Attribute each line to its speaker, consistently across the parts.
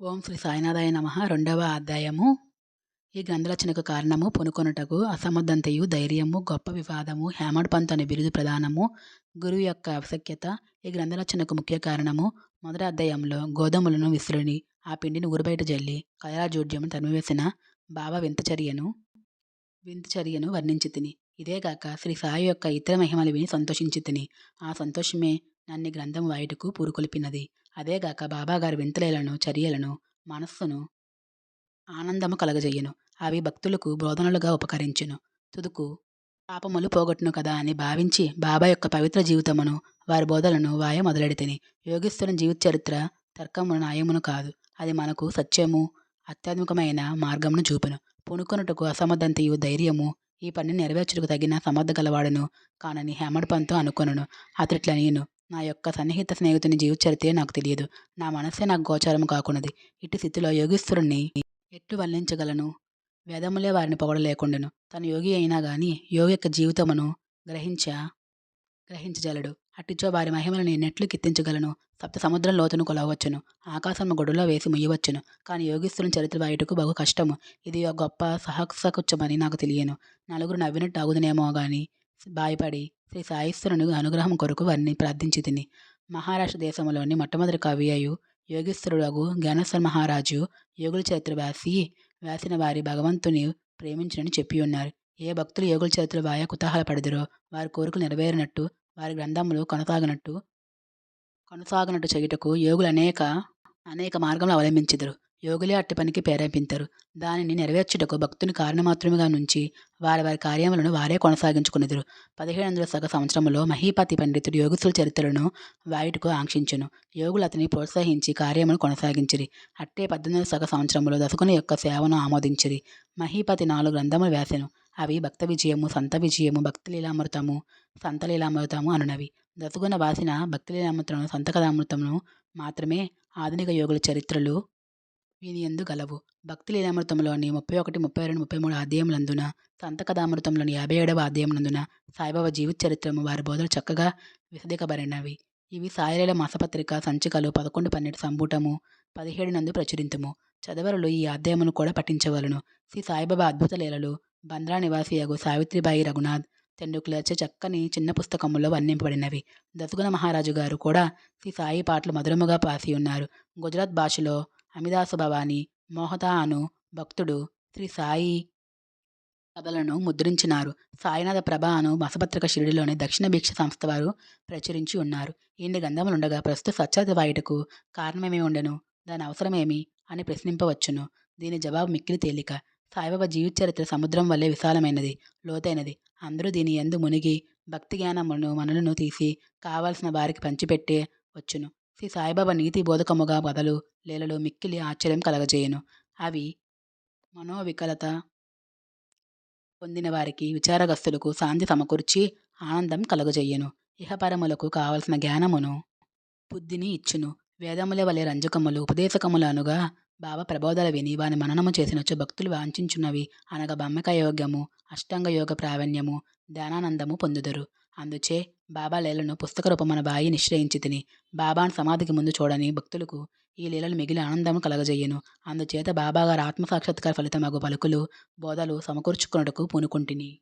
Speaker 1: ఓం శ్రీ సాయినాథాయ నమ. రెండవ అధ్యాయము. ఈ గ్రంథరచనకు కారణము పునుకొనుటకు అసమర్థంతయు ధైర్యము గొప్ప వివాదము హేమడ్ పంత్ అనే బిరుదు ప్రధానము గురువు యొక్క ఆవశ్యకత ఈ గ్రంథరచనకు ముఖ్య కారణము. మొదటి అధ్యాయంలో గోధుమలను విసురుని ఆ పిండిని ఊరుబయట జల్లి కలరాజోడ్యము తరిమివేసిన బావ వింతచర్యను వింతచర్యను వర్ణించి తిని ఇదేగాక శ్రీ సాయి యొక్క ఇతర మహిమలు విని సంతోషించి తిని ఆ సంతోషమే నన్ను గ్రంథం వాయుటకు పూరుకొలిపినది. అదేగాక బాబాగారి వింతలేలను చర్యలను మనస్సును ఆనందము కలగజేయను. అవి భక్తులకు బోధనలుగా ఉపకరించును. తుదుకు పాపములు పోగొట్టును కదా అని భావించి బాబా యొక్క పవిత్ర జీవితమును వారి బోధలను వాయ మొదలెడితేని. యోగిస్తున్న జీవిత చరిత్ర తర్కమును న్యాయమును కాదు. అది మనకు సత్యము అత్యాధునికమైన మార్గమును చూపును. పునుకొనుటకు అసమర్థంతయు ధైర్యము ఈ పనిని నెరవేర్చుటకు తగిన సమర్థ గలవాడును కానని హేమడ్ పంతో అనుకొనును. అతడిట్ల నేను నా యొక్క సన్నిహిత స్నేహితుని జీవిత చరిత్రే నాకు తెలియదు. నా మనస్సే నాకు గోచారము కాకున్నది. ఇటు స్థితిలో యోగిస్తురుణ్ణి ఎట్టు వర్ణించగలను వేదములే వారిని పొగడలేకుండాను. తను యోగి అయినా గాని యోగి యొక్క జీవితమును గ్రహించ గ్రహించగలడు అట్టిచో వారి మహిమను నెట్లు కీర్తించగలను సప్త సముద్రం లోతును కొలవచ్చును. ఆకాశము గొడవలో వేసి ముయ్యవచ్చును. కానీ యోగిస్తుని చరిత్ర వాయుటకు బహు కష్టము. ఇది ఒక గొప్ప సహసకుచ్చమని నాకు తెలియను. నలుగురు నవ్వినట్టు ఆగుదనేమో గాని బాయపడి శ్రీ సాయిశ్వరుని అనుగ్రహం కొరకు వారిని ప్రార్థించి తిని. మహారాష్ట్ర దేశంలోని మొట్టమొదటి కవి అయ్యు యోగేశ్వరుడు జ్ఞానేశ్వర మహారాజు యోగుల చరిత్ర వ్యాసి వ్యాసిన వారి భగవంతుని ప్రేమించునని చెప్పి ఉన్నారు. ఏ భక్తులు యోగుల చరిత్ర బాయ కుతూహలపడదురో వారి కోరికలు నెరవేరినట్టు వారి గ్రంథములు కొనసాగనట్టు కొనసాగనట్టు చేయుటకు యోగులు అనేక అనేక మార్గంలో అవలంబించదురు. యోగులే అట్టి పనికి ప్రేరేపించరు దానిని నెరవేర్చుటకు భక్తుని కారణమాత్రముగా నుంచి వారి వారి కార్యములను వారే కొనసాగించుకునేదురు. పదిహేడు వందల సగ సంవత్సరంలో మహీపతి పండితుడు యోగసుల చరిత్రను వాయుటకు ఆంక్షించును. యోగులు అతని ప్రోత్సహించి కార్యమును కొనసాగించిరి. అట్టే పద్దెనిమిది సగ సంవత్సరంలో దశకుని యొక్క సేవను ఆమోదించిరి. మహీపతి నాలుగు గ్రంథములు వ్యాసెను అవి భక్త విజయము సంత విజయము భక్తిలీలామృతము సంతలీలామృతము అనునవి. దశగుణ వాసిన భక్తిలీలామృతమును సంత కథామృతమును మాత్రమే ఆధునిక యోగుల చరిత్రలు వీని ఎందు గలవు. భక్తి లీలామృతంలోని ముప్పై ఒకటి ముప్పై రెండు ముప్పై మూడు అధ్యాయములందున సంతకథామృతంలోని యాభై ఏడవ అధ్యాయములందున సాయిబాబా జీవిత చరిత్రము వారి బోధలు చక్కగా విశదీకబడినవి. ఇవి సాయిలీల మాసపత్రిక సంచికలు పదకొండు పన్నెండు సంపుటము పదిహేడు నందు ప్రచురింతుము. చదవరులు ఈ అధ్యాయమును కూడా పఠించవలను. శ్రీ సాయిబాబా అద్భుత లీలలు బంద్రా నివాసియగు సావిత్రిబాయి రఘునాథ్ తెండుకులచే చక్కని చిన్న పుస్తకములో వర్ణింపబడినవి. దశగుణ మహారాజు గారు కూడా శ్రీ సాయి పాటలు మధురముగా పాసి ఉన్నారు. గుజరాత్ భాషలో అమిదాసు భవాని మోహతా అను భక్తుడు శ్రీ సాయి కథలను ముద్రించినారు. సాయినాథ ప్రభ అను మసపత్రిక షిరిడిలోని దక్షిణ భిక్ష సంస్థ వారు ప్రచురించి ఉన్నారు. ఇన్ని గంధములుండగా ప్రస్తుత సత్యత వాయుటకు కారణమేమి ఉండెను? దాని అవసరమేమి? అని ప్రశ్నింపవచ్చును. దీని జవాబు మిక్కిలి తేలిక. సాయిబాబా జీవిత చరిత్ర సముద్రం వల్లే విశాలమైనది లోతైనది. అందరూ దీని ఎందు మునిగి భక్తి జ్ఞానమును మనలను తీసి కావాల్సిన వారికి పంచిపెట్టే వచ్చును. శ్రీ సాయిబాబా నీతి బోధకముగా బదలు లీలలో మిక్కిలి ఆశ్చర్యం కలగజేయను. అవి మనోవికలత పొందిన వారికి విచారగస్తులకు శాంతి సమకూర్చి ఆనందం కలగజేయను. ఇహపరములకు కావలసిన జ్ఞానమును బుద్ధిని ఇచ్చును. వేదముల వలె రంజకములు ఉపదేశకములనుగా బాబా ప్రబోధల విని వాని మననము చేసినచ్చు భక్తులు వాంఛించున్నవి అనగా బమ్మక యోగ్యము అష్టాంగ యోగ ప్రావీణ్యము ధ్యానానందము పొందుదరు. అందుచే బాబా లీలను పుస్తక రూపమన బాయి నిశ్చయించి తిని బాబాను సమాధికి ముందు చూడని భక్తులకు ఈ లీలలు మిగిలి ఆనందం కలగజేయను. అందుచేత బాబాగారు ఆత్మసాక్షాత్కార ఫలితమగు పలుకులు బోధలు సమకూర్చుకున్నటకు పూనుకుంటుని.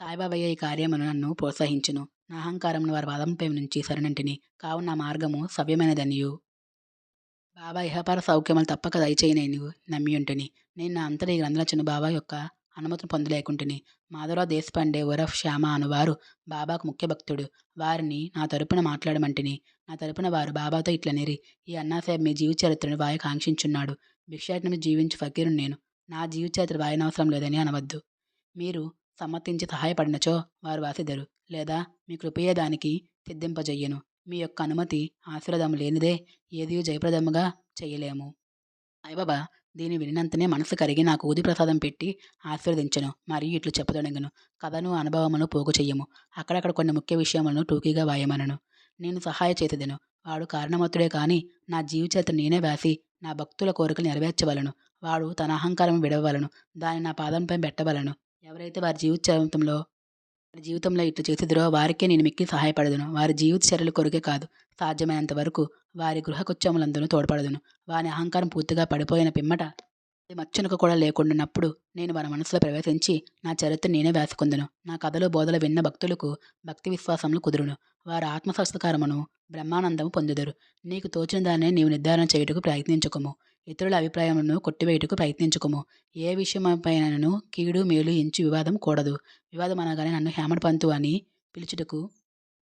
Speaker 1: సాయిబాబయ్య ఈ కార్యమును నన్ను ప్రోత్సహించును. నా అహంకారమును వారి వాదంపై నుంచి సరినంటిని. కావున నా మార్గము సవ్యమైనదనియు. బాబా ఇహపార సౌఖ్యములు తప్పక దయచేయనని నమ్మియుంటిని. నేను నా అంతరి గ్రంథరచను బాబా యొక్క అనుమతులు పొందలేకుంటిని. మాధవరావు దేశపాండే ఒరఫ్ శ్యామ అనువారు బాబాకు ముఖ్య భక్తుడు. వారిని నా తరపున మాట్లాడమంటిని. నా తరపున వారు బాబాతో ఇట్లనేరి ఈ అన్నాసాహెబ్ మీ జీవిత చరిత్రను వాయి కాంక్షించున్నాడు. భిక్షాటనమి జీవించి ఫకీరు నేను. నా జీవిత చరిత్ర వాయనవసరం లేదని అనవద్దు. మీరు సమ్మతించి సహాయపడినచో వారు వాసిదరు లేదా మీ కృపయే దానికి సిద్ధింపజెయ్యను. మీ యొక్క అనుమతి ఆశీర్వాదం లేనిదే ఏది జయప్రదముగా చేయలేము. అయ్యబాబా దీని వినినంతనే మనసు కరిగి నాకు ఊది ప్రసాదం పెట్టి ఆశీర్వదించను. మరియు ఇట్లు చెప్పదొడగను కథను అనుభవమును పోగు చెయ్యము. అక్కడక్కడ కొన్ని ముఖ్య విషయములను టూకీగా వాయమనను. నేను సహాయ చేసేదను వాడు కారణమతుడే కానీ నా జీవిత నేనే వ్యాసి నా భక్తుల కోరికలు నెరవేర్చవలను. వాడు తన అహంకారం విడవలను దాన్ని నా పాదంపై పెట్టవలను. ఎవరైతే వారి జీవితంలో జీవితంలో ఇట్లు చేసిదిరో వారికే నేను మిక్కి సహాయపడదును. వారి జీవిత చర్యల కొరకే కాదు. సాధ్యమైనంత వరకు వారి గృహకుత్యములందును తోడ్పడదును. వారి అహంకారం పూర్తిగా పడిపోయిన పిమ్మట అది కూడా లేకుండానప్పుడు నేను వారి మనసులో ప్రవేశించి నా చరిత్ర నేనే వేసుకుందును నా కథలు బోధలు విన్న భక్తులకు భక్తి విశ్వాసములు కుదురును. వారు ఆత్మ సంస్కారమును బ్రహ్మానందము పొందుదురు. నీకు తోచిన దానిని నీవు నిర్ధారణ చేయుటకు ప్రయత్నించుకోము. ఇతరుల అభిప్రాయములను కొట్టివేయుటకు ప్రయత్నించుకోము. ఏ విషయమైనను కీడు మేలు ఎంచి వివాదం కూడదు. వివాదం అనగానే నన్ను హేమడ్ పంతు అని పిలుచుటకు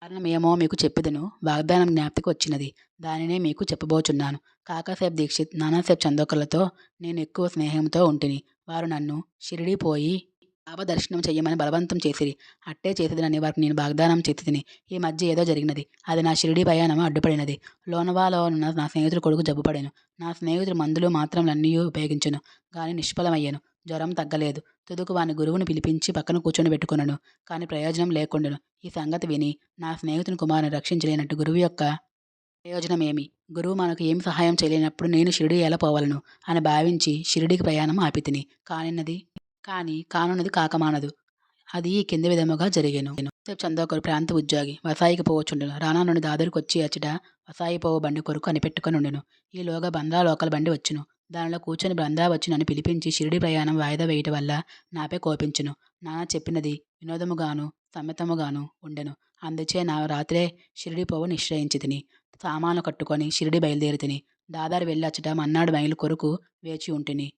Speaker 1: కారణమేమో మీకు చెప్పెదను. వాగ్దానం జ్ఞాప్తికి వచ్చినది. దానినే మీకు చెప్పబోచున్నాను. కాకాసాహెబ్ దీక్షిత్ నానాసాహెబ్ చందోకర్లతో నేను ఎక్కువ స్నేహంతో ఉంటిని. వారు నన్ను షిరిడీ పోయి దర్శనం చెయ్యమని బలవంతం చేసిరి. అట్టే చేసేదనని వారికి నేను వాగ్దానం చేతిని ఈ మధ్య ఏదో జరిగినది. అది నా షిరిడీ ప్రయాణం అడ్డుపడినది. లోనవాలో ఉన్న నా స్నేహితుడు కొడుకు జబ్బుపడాను. నా స్నేహితుడు మందులు మాత్రం అన్నీ ఉపయోగించను. కానీ నిష్ఫలమయ్యాను. జ్వరం తగ్గలేదు. తుదుకు వాని గురువును పిలిపించి పక్కన కూర్చొని పెట్టుకున్నాను. కానీ ప్రయోజనం లేకుండాను. ఈ సంగతి విని నా స్నేహితుని కుమారుని రక్షించలేనట్టు గురువు యొక్క ప్రయోజనమేమి? గురువు మనకు ఏమి సహాయం చేయలేనప్పుడు నేను షిరిడి ఎలా పోవలను? అని భావించి షిరిడికి ప్రయాణం ఆపితిని. కానిన్నది కానీ కానున్నది కాకమానదు అది ఈ కింది విధముగా జరిగాను. సేపు చందోకరు ప్రాంత ఉద్యోగి వసాయికి పోవచ్చుండెను. రానా నుండి దాదరికి వచ్చి అచ్చట వసాయి పోవ బండి కొరకు కనిపెట్టుకుని ఉండెను ఈలోగా బంద్రా లోకల్ బండి వచ్చును. దానిలో కూర్చొని బంద్రా నన్ను పిలిపించి షిరిడి ప్రయాణం వాయిదా వేయటం వల్ల నాపై కోపించును. నాన్న చెప్పినది వినోదముగాను సమ్మెతముగాను ఉండెను. అందుచే నా రాత్రే షిరిడి పోవ నిశ్చయించి తిని సామాను కట్టుకొని షిరిడి బయలుదేరి తిని దాదారు వెళ్ళొచ్చట మన్నాడు బయలు కొరకు వేచి ఉంటిని.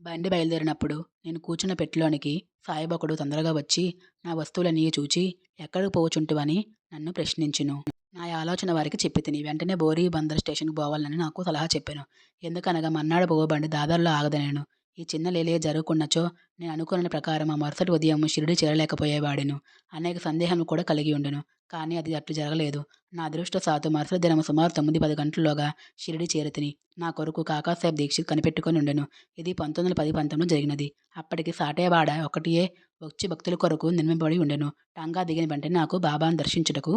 Speaker 1: బండి బయలుదేరినప్పుడు నేను కూర్చున్న పెట్టెలోనికి సాయిబొకడు తొందరగా వచ్చి నా వస్తువులన్నీ చూచి ఎక్కడికి పోవచుంటువని నన్ను ప్రశ్నించును. నా ఆలోచన వారికి చెప్పి తిని వెంటనే బోరీ బందర్ స్టేషన్కి పోవాలని నాకు సలహా చెప్పాను. ఎందుకనగా మన్నాడు పోవ దాదాపులో దాదారులో ఆగదనేను ఈ చిన్న లేలే జరుగుకున్నచో నేను అనుకున్న ప్రకారం ఆ మరుసటి ఉదయం షిరిడి చేరలేకపోయేవాడెను. అనేక సందేహాలు కూడా కలిగి ఉండెను. కానీ అది అట్లు జరగలేదు. నా అదృష్ట సాతు మరుసటి దినం సుమారు తొమ్మిది పది గంటల్లోగా షిరిడి చేరితిని నా కొరకు కాకాసాహెబ్ దీక్షిత్ కనిపెట్టుకొని ఉండెను. ఇది పంతొమ్మిది వందల పది పంతొమ్మిది జరిగినది. అప్పటికి సాటేవాడ ఒకటియే వచ్చి భక్తుల కొరకు నిర్మింపబడి ఉండెను. టంగా దిగిన వెంటనే నాకు బాబాను దర్శించుటకు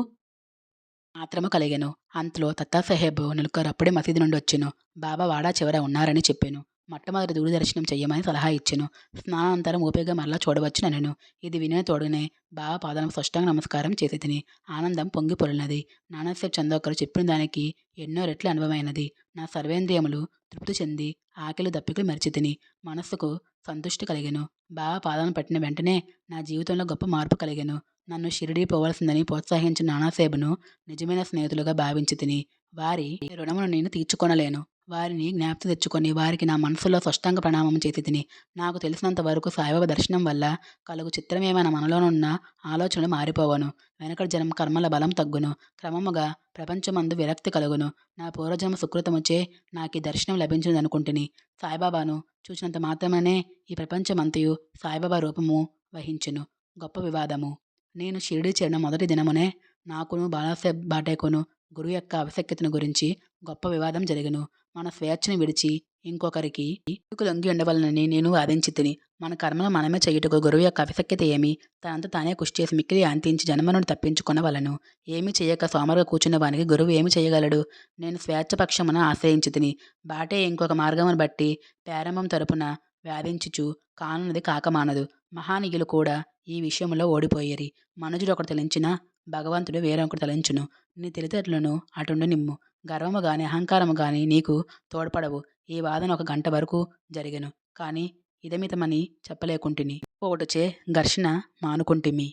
Speaker 1: మాత్రము కలిగెను. అంతలో తత్తాసాహెబ్ నిలుకరు అప్పుడే మసీదు నుండి వచ్చెను. బాబా వాడా చివర ఉన్నారని చెప్పాను. మొట్టమొదటి దూరదర్శనం చెయ్యమని సలహా ఇచ్చెను. స్నానానంతరం ఓపికగా మరలా చూడవచ్చు నన్ను ఇది వినే తోడునే బాబా పాదాలకు స్పష్టంగా నమస్కారం చేసి తిని ఆనందం పొంగి పొరలినది. నానాసాహెబ్ చందోకరు చెప్పిన దానికి ఎన్నో రెట్లు అనుభవమైనది. నా సర్వేంద్రియములు తృప్తి చెంది ఆకలి దప్పికలు మరిచి తిని మనస్సుకు సంతుష్టి కలిగాను. బాబా పాదాలను పట్టిన వెంటనే నా జీవితంలో గొప్ప మార్పు కలిగాను. నన్ను షిరిడీ పోవలసిందని ప్రోత్సహించిన నానాసేబును నిజమైన స్నేహితులుగా భావించి తిని వారి రుణమును నేను తీర్చుకొనలేను. వారిని జ్ఞాప్తి తెచ్చుకొని వారికి నా మనసులో స్పష్టంగా ప్రణామం చేసి తిని నాకు తెలిసినంత వరకు సాయిబాబా దర్శనం వల్ల కలుగు చిత్రమేమైనా మనలోనున్న ఆలోచనలు మారిపోవను. వెనకటి జనం కర్మల బలం తగ్గును. క్రమముగా ప్రపంచమందు విరక్తి కలుగును. నా పూర్వజన్మ సుకృతముచే నాకు ఈ దర్శనం లభించింది అనుకుంటుని సాయిబాబాను చూసినంత మాత్రమనే ఈ ప్రపంచమంతయు సాయిబాబా రూపము వహించును. గొప్ప వివాదము. నేను షిరిడి చేరిన మొదటి దినమునే నాకును బాలాసాహెబ్ బాటేకును గురువు యొక్క ఆవశ్యకతను గురించి గొప్ప వివాదం జరిగను. మన స్వేచ్ఛను విడిచి ఇంకొకరికి లొంగి ఉండవలనని నేను వాదించి తిని మన కర్మను మనమే చేయుటకు గురువు యొక్క ఆవశ్యకత ఏమి? తనంత తానే కృషి చేసి మిక్కిలి అంతించి జన్మ నుండి తప్పించుకొనవలను. ఏమి చేయక సోమరుగా కూర్చున్న వానికి గురువు ఏమి చేయగలడు? నేను స్వేచ్ఛపక్షమున ఆశ్రయించి తిని బాటే ఇంకొక మార్గమును బట్టి ప్రారంభం తరపున వాదించుచు కానున్నది కాకమానదు మహానీయులు కూడా ఈ విషయంలో ఓడిపోయేరి. మనుజుడు ఒకటి తలించినా భగవంతుడు వేరొకటి తలించును. నీ తెలితేటలను అటుండు నిమ్ము. గర్వము గాని అహంకారము గాని నీకు తోడ్పడవు. ఈ వాదన ఒక గంట వరకు జరిగెను. కానీ ఇదమితమని చెప్పలేకుంటిని. ఒకటిచే ఘర్షణ మానుకుంటిమి.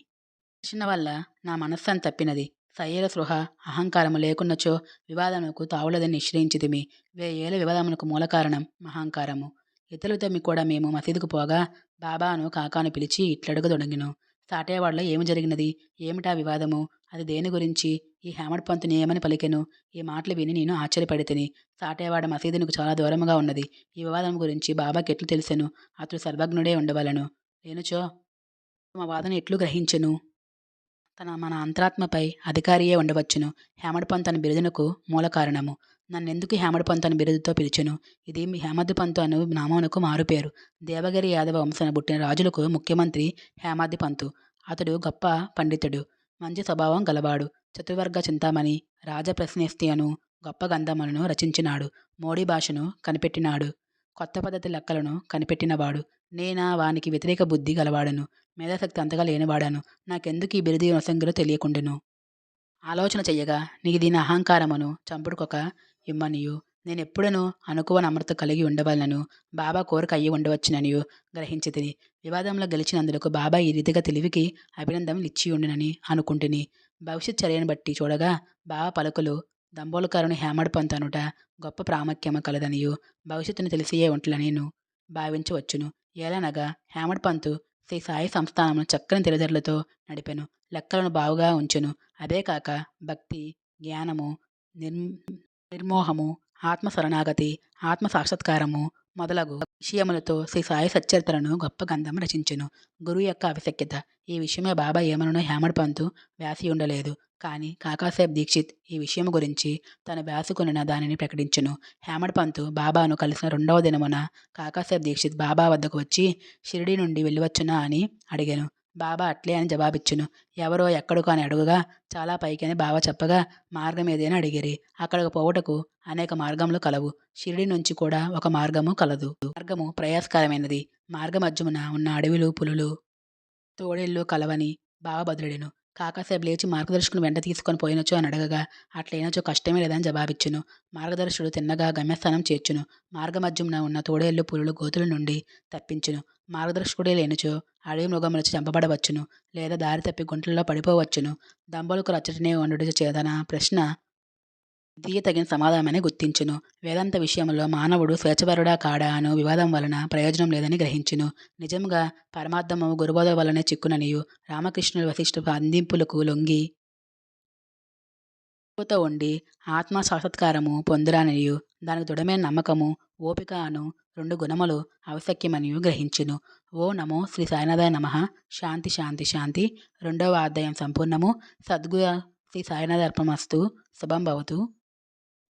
Speaker 1: ఘర్షణ వల్ల నా మనస్సను తప్పినది. శరీర సృహ అహంకారము లేకున్నచో వివాదములకు తావులదని నిశ్చయించితిమి. వేయేళ్ళ వివాదమునకు మూల కారణం మహంకారము. ఇతరులతో మీ కూడా మేము మసీదుకు పోగా బాబాను కాకాను పిలిచి ఇట్లడుగదొడగిను సాటేవాడలో ఏమి జరిగినది? ఏమిటా వివాదము? అది దేని గురించి? ఈ హేమడ్ పంతుని ఏమని పలికెను? ఈ మాటలు విని నేను ఆశ్చర్యపడితిని. సాటేవాడ మసీదునికి చాలా దూరముగా ఉన్నది. ఈ వివాదం గురించి బాబాకి ఎట్లు తెలిసెను? అతడు సర్వజ్ఞుడే ఉండవలను. లేనుచో మా వాదన ఎట్లు గ్రహించెను? తన మన అంతరాత్మపై అధికారియే ఉండవచ్చును. హేమడ్ పంత్ అని బిరుదునకు మూల కారణము నన్నెందుకు హేమడ్ పంత్ అని బిరుదుతో పిలిచెను? ఇది మీ హేమద్ పంతు అను నామమునకు మారుపేరు. దేవగిరి యాదవ వంశన పుట్టిన రాజులకు ముఖ్యమంత్రి హేమాద్రి పంతు. అతడు గొప్ప పండితుడు. మంచి స్వభావం గలవాడు. చతుర్వర్గ చింతామణి రాజప్రశ్నేస్తి అను గొప్ప గంధములను రచించినాడు. మోడీ భాషను కనిపెట్టినాడు. కొత్త పద్ధతి లెక్కలను కనిపెట్టినవాడు. నేనా వానికి వ్యతిరేక బుద్ధి గలవాడను. మేధాశక్తి అంతగా లేనివాడను. నాకెందుకు ఈ బిరుది నొసంగిలో తెలియకుండెను? ఆలోచన చెయ్యగా. నీ దీని అహంకారమును చంపుడుకొక ఇమ్మనియు. నేనెప్పుడను అనుకువ అమృత కలిగి ఉండవలనను. బాబా కోరిక అయ్యి ఉండవచ్చుననియు. గ్రహించి తిని వివాదంలో గెలిచినందులకు బాబా ఈ రీతిగా తెలివికి అభినందనలు ఇచ్చి ఉండునని అనుకుంటుని. భవిష్యత్ చర్యను బట్టి చూడగా బాబా పలుకులు దంబోలకారుని హేమడ్ పంతనుట గొప్ప ప్రాముఖ్యము కలదనియు. భవిష్యత్తును తెలిసియే ఉంటుల నేను భావించవచ్చును. ఏలనగా హేమడ్ పంతు శ్రీ సాయి సంస్థానమును చక్కని తెలిదరులతో నడిపెను. లెక్కలను బావుగా ఉంచెను. అదే కాక భక్తి జ్ఞానము నిర్ నిర్మోహము ఆత్మ శరణాగతి ఆత్మ సాక్షాత్కారము మొదలగు విషయములతో శ్రీ సాయి సచ్చరిత్రను గొప్ప గంధం రచించెను. గురువు యొక్క ఆవశ్యకత ఈ విషయమే బాబా ఏమనను హేమడ్పంతు వ్యాసి ఉండలేదు. కానీ కాకాసాహెబ్ దీక్షిత్ ఈ విషయం గురించి తన వ్యాసుకున్న దానిని ప్రకటించును. హేమడ్ పంతు బాబాను కలిసిన రెండవ దినమున కాకాసాహెబ్ దీక్షిత్ బాబా వద్దకు వచ్చి షిరిడి నుండి వెళ్ళవచ్చునా? అని అడిగాను. బాబా అట్లే అని జవాబిచ్చును. ఎవరో ఎక్కడికో అని అడుగుగా చాలా పైకి అని చెప్పగా మార్గం ఏదైనా అడిగిరి. అక్కడికి పోవుటకు అనేక మార్గములు కలవు. షిరిడి నుంచి కూడా ఒక మార్గము కలదు. మార్గము ప్రయాసకరమైనది. మార్గమధ్యమున ఉన్న అడవిలు పులులు తోడేళ్ళు కలవని బావభద్రుడెను కాకాసేపు లేచి మార్గదర్శకుని వెంట తీసుకొని పోయినచో అని అడగగా అట్లయినచో కష్టమే లేదని జవాబిచ్చును. మార్గదర్శుడు తిన్నగా గమ్యస్థానం చేర్చును. మార్గమధ్యమున ఉన్న తోడేళ్ళు పులులు గోతుల నుండి తప్పించును. మార్గదర్శకుడే లేనిచో అడవి మృగములచి చంపబడవచ్చును లేదా దారి తప్పి గుంటల్లో పడిపోవచ్చును. దంబలకు రచ్చటనే వండుట చేతన? ప్రశ్న. దియ తగిన సమాధానమని గుర్తించును. వేదాంత విషయంలో మానవుడు స్వేచ్ఛపరుడా కాడా అను వివాదం వలన ప్రయోజనం లేదని గ్రహించును. నిజంగా పరమార్థము గురుబోధ వలనే చిక్కుననియు. రామకృష్ణుల వశిష్ఠ అందింపులకు లొంగి తో ఉండి ఆత్మ సాక్షాత్కారము పొందురానియు. దానికి దృఢమైన నమ్మకము ఓపిక అను రెండు గుణములు ఆవశ్యక్యమనియు గ్రహించును. ఓ నమో శ్రీ సాయినాథాయ నమ. శాంతి శాంతి శాంతి. రెండవ అధ్యాయం సంపూర్ణము. సద్గురు శ్రీ సాయినాథ అర్పణమస్తు శుభం భవతు.